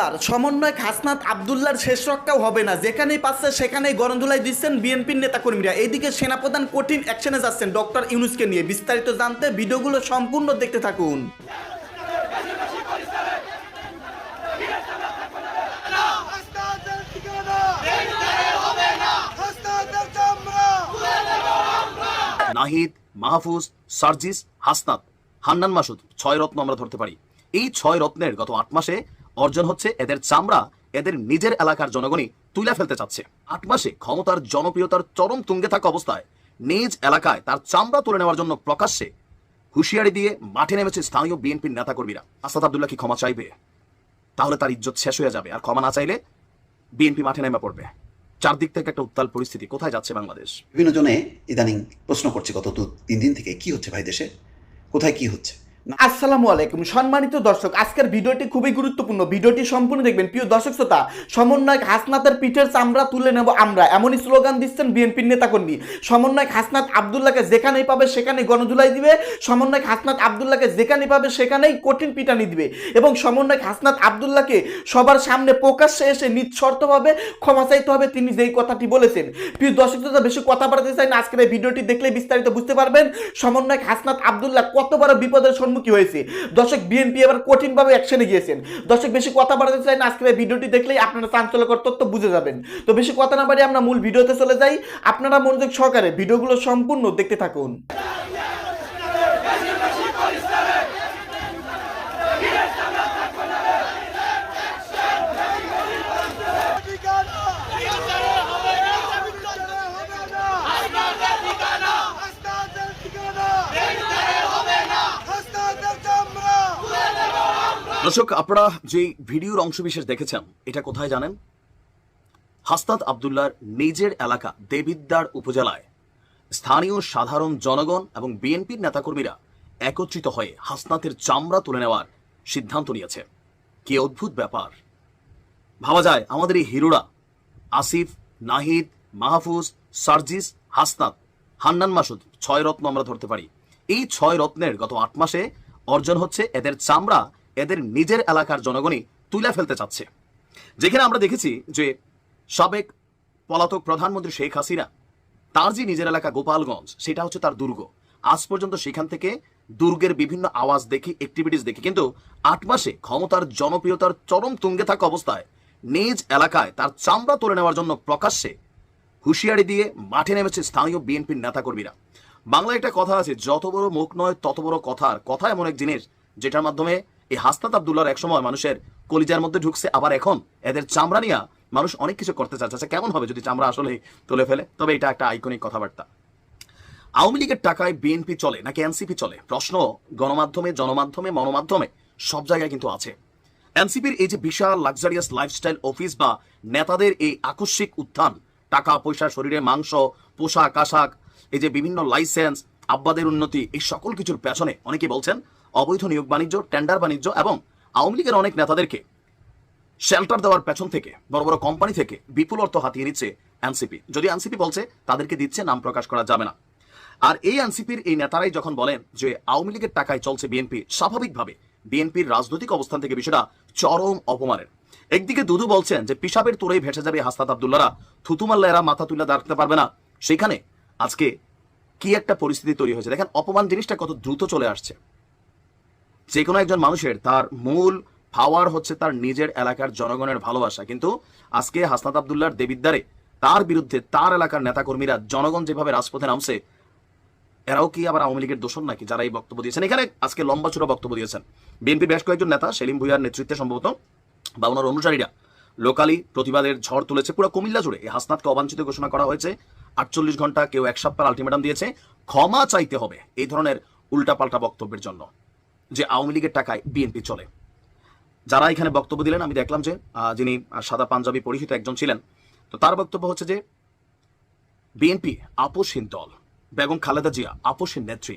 এবার সমন্বয় হাসনাত আবদুল্লার শেষ রক্ষাও হবে না। যেখানেই পাচ্ছে, সেখানেই গরম ধুলাই দিচ্ছেন বিএনপির নেতাকর্মীরা। এইদিকে সেনাপ্রধান কঠিন অ্যাকশনে যাচ্ছেন ডক্টর ইউনুসকে নিয়ে। বিস্তারিত জানতে ভিডিওগুলো সম্পূর্ণ দেখতে থাকুন। নাহিদ, মাহফুজ, সার্জিস, হাসনাত। হান্নান মাসুদ, ছয় রত্ন আমরা ধরতে পারি। এই ছয় রত্নের গত আট মাসে অর্জন হচ্ছে এদের চামড়া, এদের নিজের এলাকার জনগণই তুলে ফেলতে চাচ্ছে। আট মাসে ক্ষমতার জনপ্রিয়তার চরম তুঙ্গে থাকা অবস্থায় নিজ এলাকায় তার চামড়া তুলে নেওয়ার জন্য প্রকাশ্যে হুঁশিয়ারি দিয়ে মাঠে নেমেছে স্থানীয় বিএনপির নেতাকর্মীরা। আসাদ আবদুল্লাহ কি ক্ষমা চাইবে? তাহলে তার ইজ্জত শেষ হয়ে যাবে। আর ক্ষমা না চাইলে বিএনপি মাঠে নেমে পড়বে। চারদিক থেকে একটা উত্তাল পরিস্থিতি। কোথায় যাচ্ছে বাংলাদেশ? বিভিন্ন জনে ইদানিং প্রশ্ন করছে, গত দু তিন দিন থেকে কি হচ্ছে ভাই দেশে? কোথায় কি হচ্ছে? আসসালামু আলাইকুম। সম্মানিত দর্শক, আজকের ভিডিওটি খুবই গুরুত্বপূর্ণ। ভিডিওটি সম্পূর্ণ দেখবেন। প্রিয় দর্শক শ্রোতা, সমন্বয়ক হাসনাতের পিঠের চামড়া তুলে নেব আমরা। এমনই স্লোগান দিচ্ছেন বিএনপির নেতাকর্মী। সমন্বয়ক হাসনাত আবদুল্লাহকে যেখানেই পাবে, সেখানেই গণধুলাই দিবে। সমন্বয়ক হাসনাত আবদুল্লাহকে যেখানেই পাবে, সেখানেই কঠিন পিটানি দিবে। এবং সমন্বয়ক হাসনাত আবদুল্লাহকে সবার সামনে প্রকাশ্যে এসে নিঃশর্তভাবে ক্ষমা চাইতে হবে। তিনি যেই কথাটি বলেছেন। প্রিয় দর্শক শ্রোতা, বেশি কথা বাড়াতে চাই না। আজকের এই ভিডিওটি দেখলে বিস্তারিত বুঝতে পারবেন। সমন্বয়ক হাসনাত আবদুল্লাহ কত বড় বিপদের সম্মুখীন হয়েছে। দর্শক বিএনপি এবার কঠিনভাবে অ্যাকশনে গিয়েছেন। দর্শক, বেশি কথা বাড়াতে চাই না। আজকের ভিডিওটি দেখলেই আপনারা চাঞ্চল্যকর তথ্য বুঝে যাবেন। তো বেশি কথা না বাড়িয়ে আমরা মূল ভিডিওতে চলে যাই। আপনারা মনোযোগ সহকারে ভিডিওগুলো সম্পূর্ণ দেখতে থাকুন। দর্শক, আপনারা যে ভিডিওর অংশবিশেষ দেখেছেন, এটা কোথায় জানেন? হাসনাত আবদুল্লার নিজের এলাকা দেবিদ্দার উপজেলায় স্থানীয় সাধারণ জনগণ এবং বিএনপির নেতাকর্মীরা একত্রিত হয়ে হাসনাতের চামড়া তুলে নেওয়ার সিদ্ধান্ত নিয়েছে। কি অদ্ভুত ব্যাপার। ভাবা যায়, আমাদের এই হিরোরা আসিফ, নাহিদ, মাহফুজ, সার্জিস, হাসনাত, হান্নান মাসুদ, ছয় রত্ন আমরা ধরতে পারি। এই ছয় রত্নের গত আট মাসে অর্জন হচ্ছে এদের চামড়া এদের নিজের এলাকার জনগণই তুলে ফেলতে চাচ্ছে। যেখানে আমরা দেখেছি যে সাবেক পলাতক প্রধানমন্ত্রী শেখ হাসিনা, তার যে নিজের এলাকা গোপালগঞ্জ, সেটা হচ্ছে তার দুর্গ। আজ পর্যন্ত সেখান থেকে দুর্গের বিভিন্ন আওয়াজ দেখি অ্যাক্টিভিটিস দেখি, কিন্তু আট মাসে ক্ষমতার জনপ্রিয়তার চরম তুঙ্গে থাকা অবস্থায় নিজ এলাকায় তার চামড়া তুলে নেওয়ার জন্য প্রকাশ্যে হুঁশিয়ারি দিয়ে মাঠে নেমেছে স্থানীয় বিএনপির নেতাকর্মীরা। বাংলায় একটা কথা আছে, যত বড় মুখ নয় তত বড় কথার কথা এমন এক জিনিস, যেটার মাধ্যমে এই হাসনাত আবদুল্লার একসময় মানুষের কলিজার মধ্যে ঢুকছে আবার এখন এদের চামড়া নিয়ে মানুষ অনেক কিছু করতে চাচ্ছে। আচ্ছা, কেমন হবে যদি চামড়া আসলে তুলে ফেলে? তবে এটা একটা আইকনিক কথাবার্তা। আওয়ামী লীগের টাকায় বিএনপি চলে নাকি এনসিপি চলে? প্রশ্ন গণমাধ্যমে জনমাধ্যমে মনোমাধ্যমে সব জায়গায় কিন্তু আছে। এনসিপির এই যে বিশাল লাক্সারিয়াস লাইফস্টাইল অফিস বা নেতাদের এই আকস্মিক উত্থান টাকা পয়সা শরীরে মাংস পোশাক আশাক এই যে বিভিন্ন লাইসেন্স আব্বাদের উন্নতি এই সকল কিছুর পেছনে অনেকে বলছেন অবৈধ নিয়োগ বাণিজ্য টেন্ডার বাণিজ্য এবং আওয়ামী লীগের অনেক নেতাদেরকে শেল্টার দেওয়ার পেছন থেকে, বড় বড় কোম্পানি থেকে বিপুল অর্থ হাতিয়ে নিচ্ছে এনসিপি যদি এনসিপি বলছে, তাদেরকে দিচ্ছে, নাম প্রকাশ করা যাবে না। আর এই এনসিপির এই নেতারাই যখন বলেন যে আওয়ামী লীগের টাকায় চলছে বিএনপি স্বাভাবিকভাবে বিএনপির রাজনৈতিক অবস্থান থেকে বিষয়টা চরম অপমানের। একদিকে দুদু বলছেন যে পিসাবের তোরেই ভেসে যাবে হাস্তাত আবদুল্লারা থুতু মারলে এরা মাথা তুলে দাঁড়াতে পারবে না। সেখানে আজকে কি একটা পরিস্থিতি তৈরি হয়েছে? দেখেন, অপমান জিনিসটা কত দ্রুত চলে আসছে। যে কোনো একজন মানুষের তার মূল পাওয়ার হচ্ছে তার নিজের এলাকার জনগণের ভালোবাসা। কিন্তু আজকে হাসনাত আবদুল্লার দেবিদ্দারে তার বিরুদ্ধে তার এলাকার নেতাকর্মীরা জনগণ যেভাবে রাজপথে নামছে, এরাও কি আবার আওয়ামী লীগের দোষণ নাকি যারা এই বক্তব্য দিয়েছেন? এখানে আজকে লম্বা চূড়া বক্তব্য দিয়েছেন। বিএনপি বেশ কয়েকজন নেতা, সেলিম ভুইয়ার নেতৃত্বে সম্ভবত, বা ওনার অনুসারীরা। লোকালি প্রতিবাদের ঝড় তুলেছে পুরো কুমিল্লা জুড়ে। এই হাসনাতকে অবাঞ্ছিত ঘোষণা করা হয়েছে। আটচল্লিশ ঘণ্টা কেউ এক সপ্তাহ আলটিমেটাম দিয়েছে। ক্ষমা চাইতে হবে, এই ধরনের উল্টাপাল্টা বক্তব্যের জন্য। যে আওয়ামী লীগের টাকায় বিএনপি চলে। যারা এখানে বক্তব্য দিলেন, আমি দেখলাম যে যিনি সাদা পাঞ্জাবি পরিহিত একজন ছিলেন, তো তার বক্তব্য হচ্ছে যে বিএনপি আপোষহীন দল, বেগম খালেদা জিয়া আপোষহীন নেত্রী,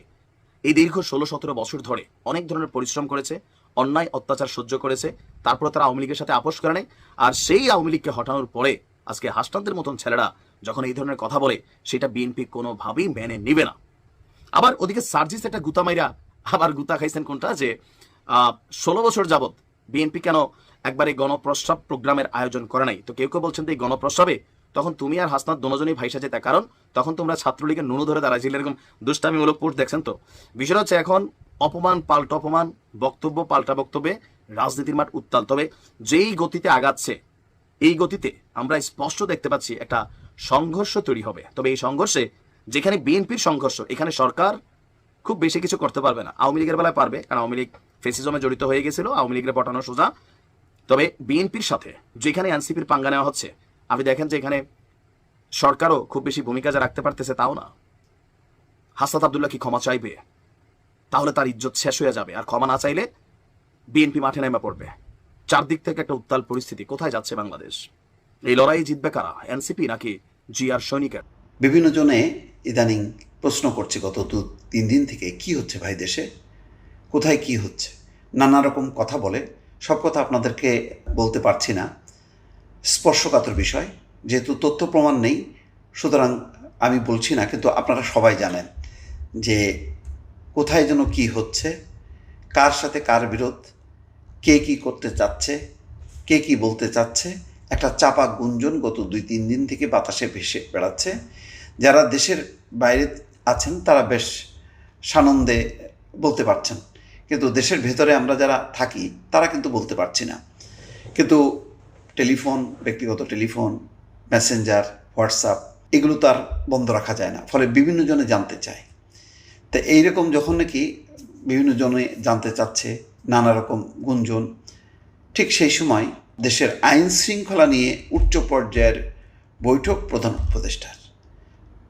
এই দীর্ঘ ষোলো সতেরো বছর ধরে অনেক ধরনের পরিশ্রম করেছে, অন্যায়, অত্যাচার সহ্য করেছে তারপর তারা আওয়ামী লীগের সাথে আপোষ করে নেয় আর সেই আওয়ামী লীগকে হটানোর পরে আজকে হাসনাদের মতন ছেলেরা যখন এই ধরনের কথা বলে, সেটা বিএনপি কোনোভাবেই মেনে নিবে না। আবার ওদিকে সার্জিস একটা গুতা মাইরা আবার গুতা খাইছেন কোনটা যে ষোলো বছর যাবৎ বিএনপি কেন একবার গণপ্রস্রাব প্রোগ্রামের আয়োজন করে নাই? তো কেউ কেউ বলছেন এই গণপ্রস্রাবে তখন তুমি আর হাসনাত দুজনেই ভাইসা যেতে, কারণ তখন তোমরা ছাত্রলীগের নুনু ধরে দাঁড়াইছিলে, এরকম দুষ্টামিমূলক পোস্ট দেখছেন তো। বিষয় হচ্ছে এখন অপমান পাল্টা অপমান, বক্তব্য পাল্টা বক্তব্যে, রাজনীতির মাঠ উত্তাল। তবে যেই গতিতে আগাচ্ছে, এই গতিতে আমরা স্পষ্ট দেখতে পাচ্ছি একটা সংঘর্ষ তৈরি হবে। তবে এই সংঘর্ষে যেখানে বিএনপির সংঘর্ষ, এখানে সরকার খুব বেশি কিছু করতে পারবে না। আওয়ামী লীগের বেলায় পারবে, কারণ আওয়ামী লীগ ফেসিজমে জড়িত হয়ে গেছিল, আওয়ামী লীগের পটানো সোজা। তবে বিএনপির সাথে, যেখানে এনসিপির পাঙ্গা নেওয়া হচ্ছে, আপনি দেখেন যে এখানে সরকারও খুব বেশি ভূমিকা যা রাখতে পারতেছে তাও না। হাসাত আবদুল্লাহ কি ক্ষমা চাইবে? তাহলে তার ইজ্জত শেষ হয়ে যাবে, আর ক্ষমা না চাইলে বিএনপি মাঠে নেমে পড়বে। চারদিক থেকে একটা উত্তাল পরিস্থিতি, কোথায় যাচ্ছে বাংলাদেশ? এই লড়াই জিতবে কারা? এনসিপি নাকি জিআর সৈনিকের? বিভিন্ন জনে ইদানিং প্রশ্ন করছে গত দু, তিন দিন থেকে, কি হচ্ছে ভাই দেশে? কোথায় কি হচ্ছে? নানা রকম কথা বলে। সব কথা আপনাদেরকে বলতে পারছি না। স্পর্শকাতর বিষয়। যেহেতু তথ্য প্রমাণ নেই, সুতরাং আমি বলছি না, কিন্তু আপনারা সবাই জানেন যে কোথায় যেন কি হচ্ছে, কার সাথে কার বিরোধ, কে কি করতে চাচ্ছে, কে কি বলতে চাচ্ছে। একটা চাপা গুঞ্জন গত দুই, তিন দিন থেকে বাতাসে ভেসে বেড়াচ্ছে। যারা দেশের বাইরে আছেন, তারা বেশ সানন্দে বলতে পারছেন। কিন্তু দেশের ভেতরে আমরা যারা থাকি, তারা কিন্তু বলতে পারছি না। কিন্তু টেলিফোন, ব্যক্তিগত টেলিফোন, মেসেঞ্জার, হোয়াটসঅ্যাপ, এগুলো তো আর বন্ধ রাখা যায় না। ফলে বিভিন্ন জনে জানতে চায়। তো এইরকম যখন নাকি বিভিন্ন জনে জানতে চাচ্ছে, নানা রকম গুঞ্জন, ঠিক সেই সময় দেশের আইন শৃঙ্খলা নিয়ে উচ্চ পর্যায়ের বৈঠক প্রধান উপদেষ্টার।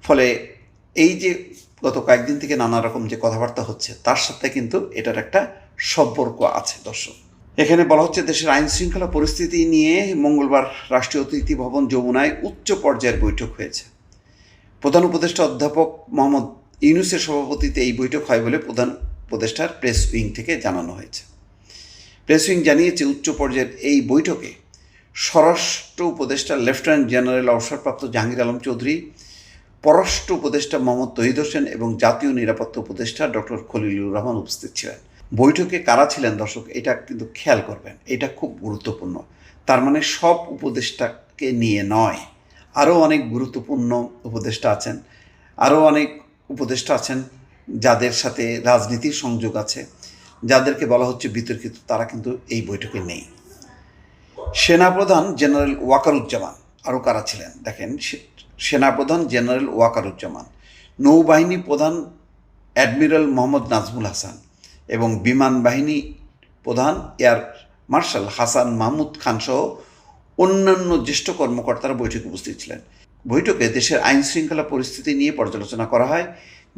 ফলে এই যে গত কয়েকদিন থেকে নানা রকম যে কথাবার্তা হচ্ছে, তার সাথে কিন্তু এটার একটা সম্পর্ক আছে, দর্শক। এখানে বলা হচ্ছে দেশের আইন শৃঙ্খলা পরিস্থিতি নিয়ে মঙ্গলবার রাষ্ট্রীয় অতিথি ভবন যমুনায় উচ্চ পর্যায়ের বৈঠক হয়েছে। প্রধান উপদেষ্টা অধ্যাপক মোহাম্মদ ইউনুসের সভাপতিতে এই বৈঠক হয় বলে প্রধান উপদেষ্টার প্রেস উইং থেকে জানানো হয়েছে। প্রেস উইং জানিয়েছে, উচ্চ পর্যায়ের এই বৈঠকে স্বরাষ্ট্র উপদেষ্টা লেফটেন্যান্ট জেনারেল অবসরপ্রাপ্ত জাহাঙ্গীর আলম চৌধুরী পররাষ্ট্র উপদেষ্টা মোহাম্মদ তহিদ হোসেন এবং জাতীয় নিরাপত্তা উপদেষ্টা ডক্টর খলিলুর রহমান উপস্থিত ছিলেন। বৈঠকে কারা ছিলেন দর্শক, এটা কিন্তু খেয়াল করবেন, এটা খুব গুরুত্বপূর্ণ। তার মানে সব উপদেষ্টাকে নিয়ে নয়, আরও অনেক গুরুত্বপূর্ণ উপদেষ্টা আছেন, আরও অনেক উপদেষ্টা আছেন যাদের সাথে রাজনীতির সংযোগ আছে, যাদেরকে বলা হচ্ছে বিতর্কিত, তারা কিন্তু এই বৈঠকে নেই। সেনাপ্রধান জেনারেল ওয়াকারুজ্জামান আরও কারা ছিলেন? দেখেন সেনাপ্রধান জেনারেল ওয়াকারুজ্জামান, নৌবাহিনী প্রধান অ্যাডমিরাল মোহাম্মদ নাজমুল হাসান এবং বিমান বাহিনী প্রধান এয়ার মার্শাল হাসান মাহমুদ খান সহ অন্যান্য জ্যেষ্ঠ কর্মকর্তারা বৈঠকে উপস্থিত ছিলেন। বৈঠকে দেশের আইন শৃঙ্খলা পরিস্থিতি নিয়ে পর্যালোচনা করা হয়।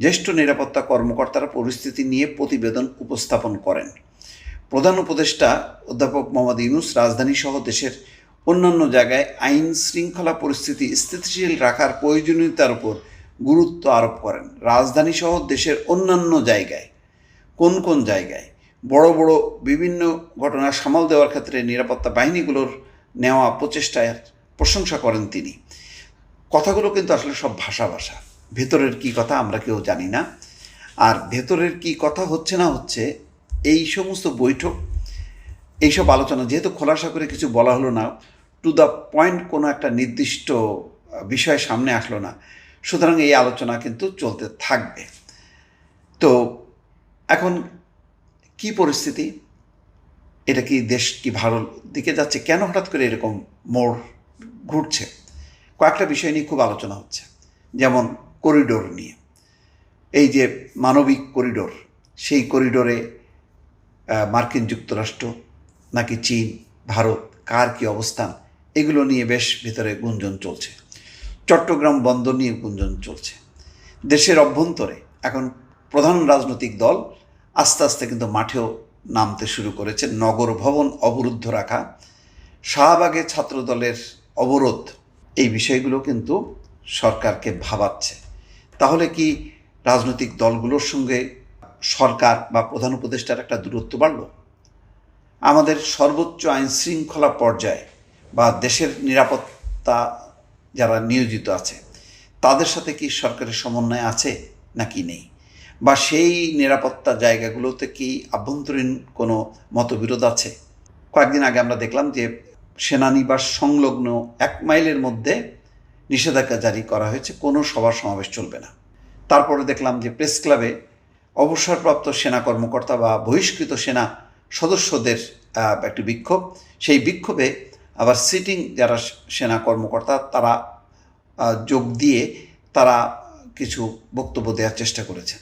জ্যেষ্ঠ নিরাপত্তা কর্মকর্তারা পরিস্থিতি নিয়ে প্রতিবেদন উপস্থাপন করেন। প্রধান উপদেষ্টা অধ্যাপক মোহাম্মদ ইউনুস রাজধানী সহ দেশের অন্যান্য জায়গায় আইন শৃঙ্খলা পরিস্থিতি স্থিতিশীল রাখার প্রয়োজনীয়তার উপর গুরুত্ব আরোপ করেন। রাজধানী সহ দেশের অন্যান্য জায়গায়, কোন কোন জায়গায় বড় বড় বিভিন্ন ঘটনা সামাল দেওয়ার ক্ষেত্রে নিরাপত্তা বাহিনীগুলোর নেওয়া প্রচেষ্টায় প্রশংসা করেন তিনি। কথাগুলো কিন্তু আসলে সব ভাষা ভাষা। ভেতরের কি কথা আমরা কেউ জানি না। আর ভেতরের কি কথা হচ্ছে না হচ্ছে, এই সমস্ত বৈঠক, এইসব আলোচনা যেহেতু খোলাসা করে কিছু বলা হলো না টু দ্য পয়েন্ট কোনো একটা নির্দিষ্ট বিষয় সামনে আসলো না। সুতরাং এই আলোচনা কিন্তু চলতে থাকবে। তো এখন কি পরিস্থিতি? এটা কি দেশ কি ভালো দিকে যাচ্ছে? কেন হঠাৎ করে এরকম মোড় ঘুরছে? কয়েকটা বিষয় নিয়ে খুব আলোচনা হচ্ছে। যেমন করিডোর নিয়ে। এই যে মানবিক করিডোর, সেই করিডোরে মার্কিন যুক্তরাষ্ট্র, নাকি চীন, ভারত, কার কি অবস্থান? এগুলো নিয়ে বেশ ভিতরে গুঞ্জন চলছে। চট্টগ্রাম বন্দর নিয়ে গুঞ্জন চলছে। দেশের অভ্যন্তরে এখন প্রধান রাজনৈতিক দল আস্তে আস্তে কিন্তু মাঠেও নামতে শুরু করেছে। নগর ভবন অবরুদ্ধ রাখা, শাহবাগে ছাত্রদলের অবরোধ, এই বিষয়গুলো কিন্তু সরকারকে ভাবাচ্ছে। তাহলে কি রাজনৈতিক দলগুলোর সঙ্গে সরকার বা প্রধান উপদেষ্টার একটা দূরত্ব বাড়ল? আমাদের সর্বোচ্চ আইন শৃঙ্খলা পর্যায়ে বা দেশের নিরাপত্তা যারা নিয়োজিত আছে, তাদের সাথে কি সরকারের সমন্বয় আছে নাকি নেই? বা সেই নিরাপত্তা জায়গাগুলোতে কি আভ্যন্তরীণ কোনো মতবিরোধ আছে? কয়েকদিন আগে আমরা দেখলাম যে সেনানিবাস সংলগ্ন এক মাইলের মধ্যে নিষেধাজ্ঞা জারি করা হয়েছে, কোনো সভা সমাবেশ চলবে না। তারপরে দেখলাম যে প্রেস ক্লাবে অবসরপ্রাপ্ত সেনা কর্মকর্তা বা বহিষ্কৃত সেনা সদস্যদের একটি বিক্ষোভ, সেই বিক্ষোভে আবার সিটিং যারা সেনা কর্মকর্তা, তারা যোগ দিয়ে তারা কিছু বক্তব্য দেওয়ার চেষ্টা করেছেন।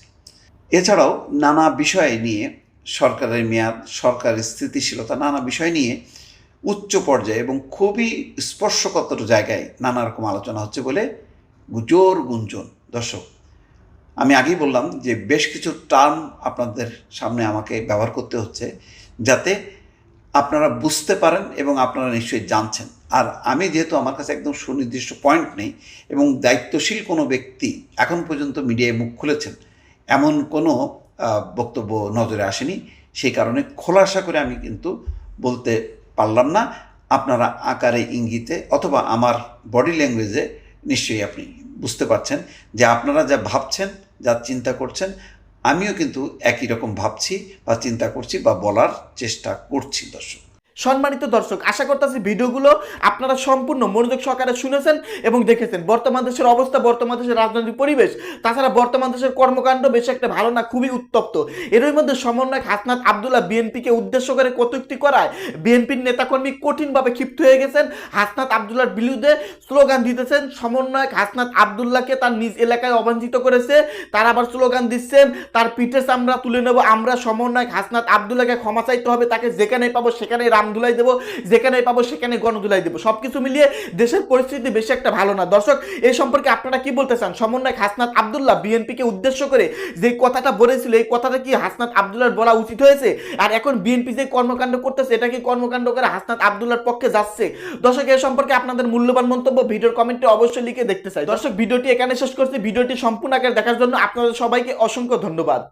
এছাড়াও নানা বিষয় নিয়ে সরকারের মেয়াদ, সরকারের স্থিতিশীলতা, নানা বিষয় নিয়ে উচ্চ পর্যায়ে এবং খুবই স্পর্শকাতর জায়গায় নানা রকম আলোচনা হচ্ছে বলে জোর গুঞ্জন। দর্শক, আমি আগেই বললাম যে বেশ কিছু টার্ম আপনাদের সামনে আমাকে ব্যবহার করতে হচ্ছে যাতে আপনারা বুঝতে পারেন এবং আপনারা নিশ্চয়ই জানছেন। আর আমি যেহেতু আমার কাছে একদম সুনির্দিষ্ট পয়েন্ট নেই এবং দায়িত্বশীল কোনো ব্যক্তি এখন পর্যন্ত মিডিয়ায় মুখ খুলেছেন, এমন কোনো বক্তব্য নজরে আসেনি। সেই কারণে খোলাসা করে আমি কিন্তু বলতে পারলাম না। আপনারা আকারে ইঙ্গিতে অথবা আমার বডি ল্যাঙ্গুয়েজে নিশ্চয়ই আপনি বুঝতে পারছেন যে আপনারা যা ভাবছেন, যা চিন্তা করছেন আমিও কিন্তু একই রকম ভাবছি বা চিন্তা করছি বা বলার চেষ্টা করছি দর্শক। সম্মানিত দর্শক, আশা করতেছি ভিডিওগুলো আপনারা সম্পূর্ণ মনোযোগ সহকারে শুনেছেন এবং দেখেছেন। বর্তমান দেশের অবস্থা, বর্তমান দেশের রাজনৈতিক পরিবেশ, তাছাড়া বর্তমান দেশের কর্মকাণ্ড বেশ একটা ভালো না, খুবই উত্তপ্ত। এরই মধ্যে সমন্বয়ক হাসনাত আবদুল্লাহ বিএনপিকে উদ্দেশ্য করে কটূক্তি করায় বিএনপির নেতাকর্মী কঠিনভাবে ক্ষিপ্ত হয়ে গেছেন। হাসনাত আবদুল্লাহর বিরুদ্ধে স্লোগান দিতেছেন। সমন্বয়ক হাসনাত আবদুল্লাহকে তার নিজ এলাকায় অবাঞ্ছিত করেছে। তার আবার স্লোগান দিচ্ছেন, তার পিঠে আমরা তুলে নেব আমরা। সমন্বয়ক হাসনাত আবদুল্লাহকে ক্ষমা চাইতে হবে, তাকে যেখানে পাবো সেখানে রাম ধুলাই দেবো যেখানে পাবো সেখানে গণধুলাই দেবো। সব কিছু মিলিয়ে দেশের পরিস্থিতি বেশি একটা ভালো না। দর্শক, এই সম্পর্কে আপনারা কি বলতে চান? সমন্বয়ক হাসনাত আবদুল্লাহ বিএনপিকে উদ্দেশ্য করে যে কথাটা বলেছিল, এই কথাটা কি হাসনাত আবদুল্লাহর বলা উচিত হয়েছে? আর এখন বিএনপি যে কর্মকাণ্ড করতেছে, এটা কি কর্মকাণ্ড করে হাসনাত আবদুল্লাহর পক্ষে যাচ্ছে? দর্শক, এই সম্পর্কে আপনাদের মূল্যবান মন্তব্য ভিডিওর কমেন্টে অবশ্যই লিখে দেখতে চাই। দর্শক, ভিডিওটি এখানে শেষ করছি। ভিডিওটি সম্পূর্ণ আকারে দেখার জন্য আপনাদের সবাইকে অসংখ্য ধন্যবাদ।